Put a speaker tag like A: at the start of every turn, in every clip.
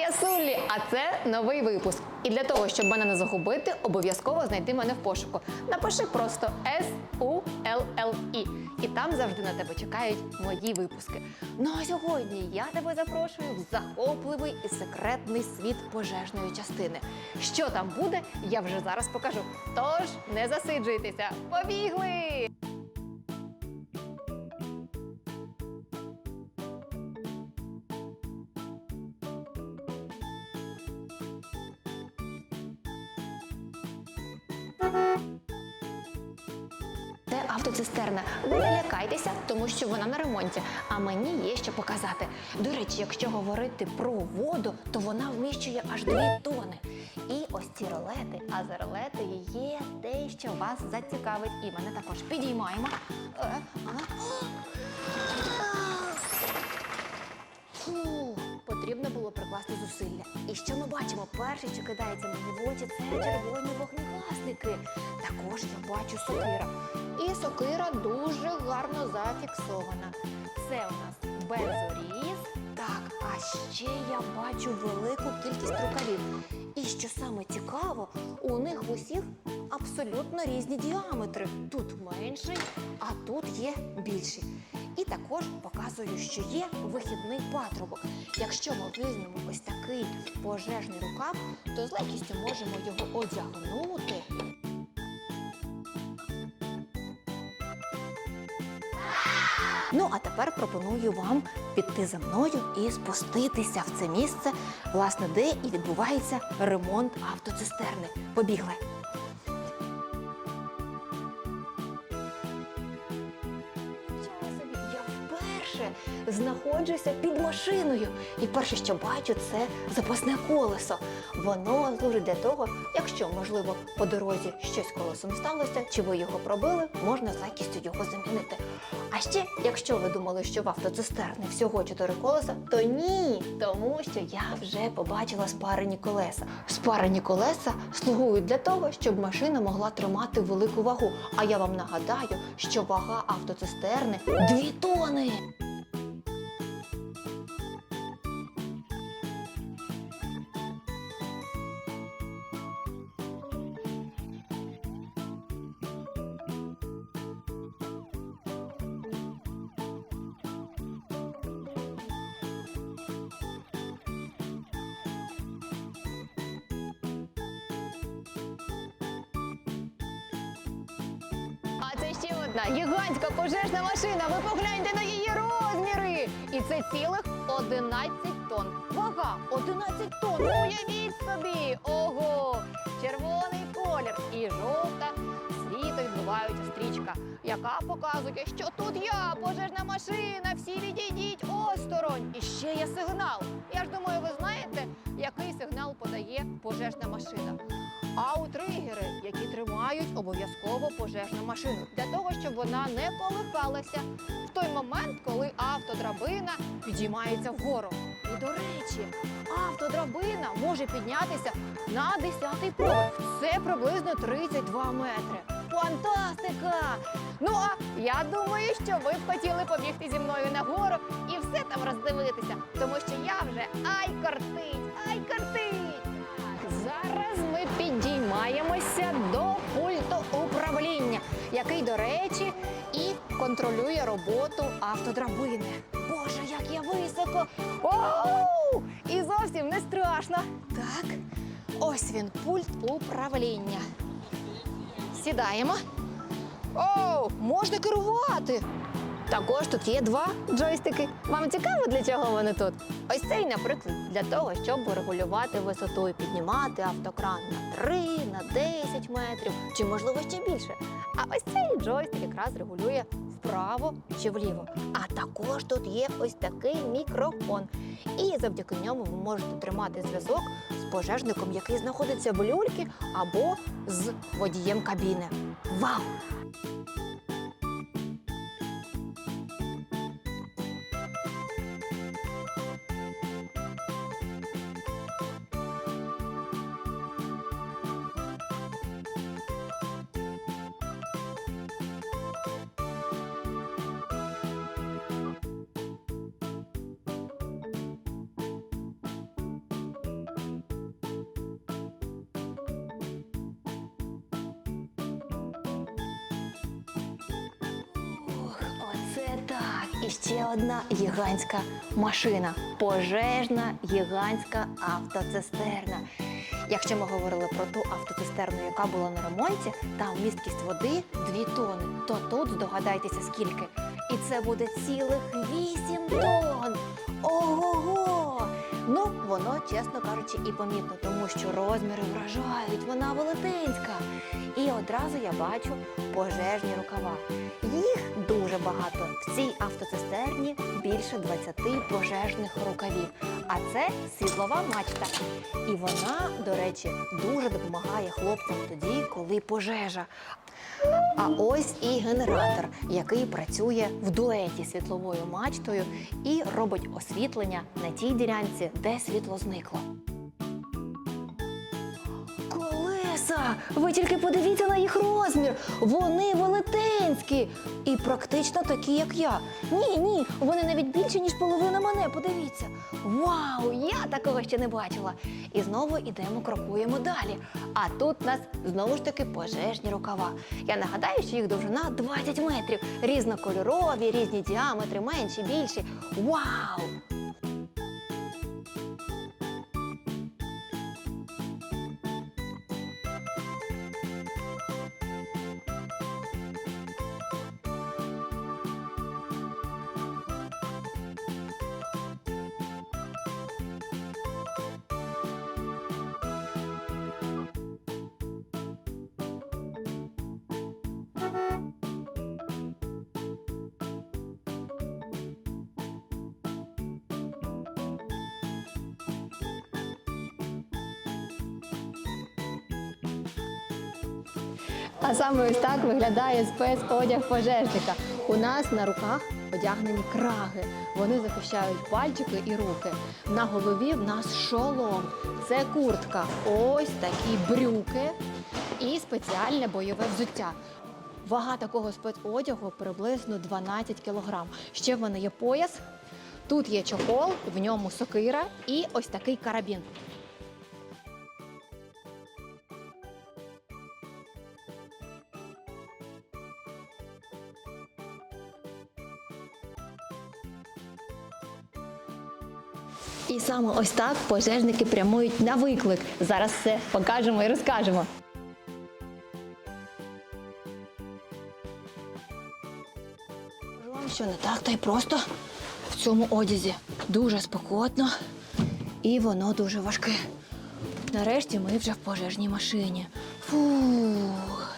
A: я Суллі, а це новий випуск. І для того, щоб мене не загубити, обов'язково знайти мене в пошуку. Напиши просто с у л л і І там завжди на тебе чекають мої випуски. Ну а сьогодні я тебе запрошую в захопливий і секретний світ пожежної частини. Що там буде, я вже зараз покажу. Тож не засиджуйтеся. Побігли! Це автоцистерна. Ви не лякайтеся, тому що вона на ремонті. А мені є що показати. До речі, якщо говорити про воду, то вона вміщує аж 2 тони. І ось ці ролети, а за ролетою є те, що вас зацікавить. І мене також підіймаємо. Е. що ми бачимо? Перше, що кидається мені в це червоні вогнегасники. Також я бачу сокира. І сокира дуже гарно зафіксована. Це у нас бензоріз. Ще я бачу велику кількість рукавів. І що саме цікаво, у них усіх абсолютно різні діаметри. Тут менший, а тут є більший. І також показую, що є вихідний патрубок. Якщо ми візьмемо ось такий пожежний рукав, то з легкістю можемо його одягнути. Ну а тепер пропоную вам піти за мною і спуститися в це місце, власне, де і відбувається ремонт автоцистерни. Побігли. Вперше знаходжуся під машиною. І перше, що бачу, це запасне колесо. Воно служить для того, якщо, можливо, по дорозі щось колесом сталося, чи ви його пробили, можна легкістю його замінити. А ще, якщо ви думали, що в автоцистерни всього чотири колеса, то ні, тому що я вже побачила спарені колеса. Спарені колеса слугують для того, щоб машина могла тримати велику вагу. А я вам нагадаю, що вага автоцистерни 2 тони. Одна гігантська пожежна машина. Ви погляньте на її розміри. І це цілих 11 тонн. Вага 11 тонн. Уявіть собі. Ого! Червоний колір і жовта світо відбувається стрічка, яка показує, що тут я, пожежна машина, всі відійдіть осторонь. І ще є сигнал. Я ж думаю, ви знаєте, який сигнал подає пожежна машина. Тримають обов'язково пожежну машину для того, щоб вона не колихалася в той момент, коли автодрабина підіймається вгору. І до речі, автодрабина може піднятися на 10-й поверх. Це приблизно 32 метри. Фантастика! Ну а я думаю, що ви б хотіли побігти зі мною нагору і все там роздивитися, тому що я вже ай кортить, ай кортить! Зараз ми підіймаємося до який, до речі, і контролює роботу автодрабини. Боже, як я високо! Оу! І зовсім не страшно. Так, ось він, пульт управління. Сідаємо. Оу, можна керувати. Також тут є два джойстики. Вам цікаво, для чого вони тут? Ось цей, наприклад, для того, щоб регулювати висоту і піднімати автокран на 3, на 10 метрів, чи можливо ще більше. А ось цей джойстик якраз регулює вправо чи вліво. А також тут є ось такий мікрофон. І завдяки ньому ви можете тримати зв'язок з пожежником, який знаходиться в люльці або з водієм кабіни. Вау! Так, і ще одна гігантська машина. Пожежна гігантська автоцистерна. Якщо ми говорили про ту автоцистерну, яка була на ремонті, там місткість води 2 тони, то тут здогадайтеся скільки. І це буде цілих 8 тонн. Ого-го! Ну, воно, чесно кажучи, і помітно, тому що розміри вражають, вона велетенська. І одразу я бачу пожежні рукава. Їх дуже багато. В цій автоцистерні більше 20 пожежних рукавів. А це світлова мачта. І вона, до речі, дуже допомагає хлопцям тоді, коли пожежа. А ось і генератор, який працює в дуеті світловою мачтою і робить освітлення на тій ділянці, де світло зникло. Ви тільки подивіться на їх розмір. Вони велетенські і практично такі, як я. Ні, ні, вони навіть більші, ніж половина мене. Подивіться. Вау! Я такого ще не бачила. І знову йдемо, крокуємо далі. А тут у нас знову ж таки пожежні рукава. Я нагадаю, що їх довжина 20 метрів. Різнокольорові, різні діаметри, менші, більші. Вау! А саме ось так виглядає спецодяг пожежника. У нас на руках одягнені краги. Вони захищають пальчики і руки. На голові в нас шолом. Це куртка. Ось такі брюки і спеціальне бойове взуття. Вага такого спецодягу приблизно 12 кілограм. Ще в мене є пояс. Тут є чохол, в ньому сокира і ось такий карабін. І саме ось так пожежники прямують на виклик. Зараз все покажемо і розкажемо. Вам, що не так, та й просто в цьому одязі дуже спекотно і воно дуже важке. Нарешті ми вже в пожежній машині. Фух.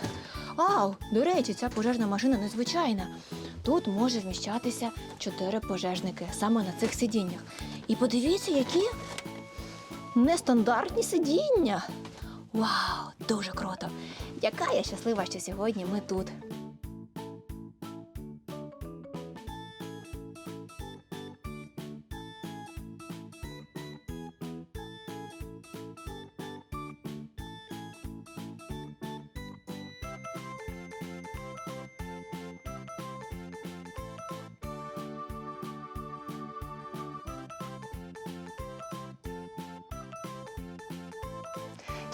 A: Ау, до речі, ця пожежна машина незвичайна. Тут може вміщатися чотири пожежники саме на цих сидіннях. І подивіться, які нестандартні сидіння. Вау, дуже круто! Яка я щаслива, що сьогодні ми тут.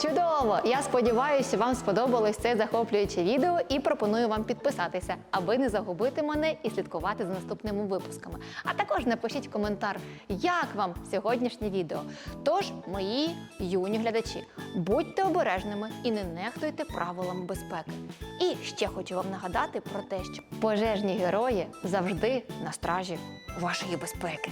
A: Чудово! Я сподіваюся, вам сподобалось це захоплююче відео і пропоную вам підписатися, аби не загубити мене і слідкувати за наступними випусками. А також напишіть коментар, як вам сьогоднішнє відео. Тож, мої юні глядачі, будьте обережними і не нехтуйте правилами безпеки. І ще хочу вам нагадати про те, що пожежні герої завжди на стражі вашої безпеки.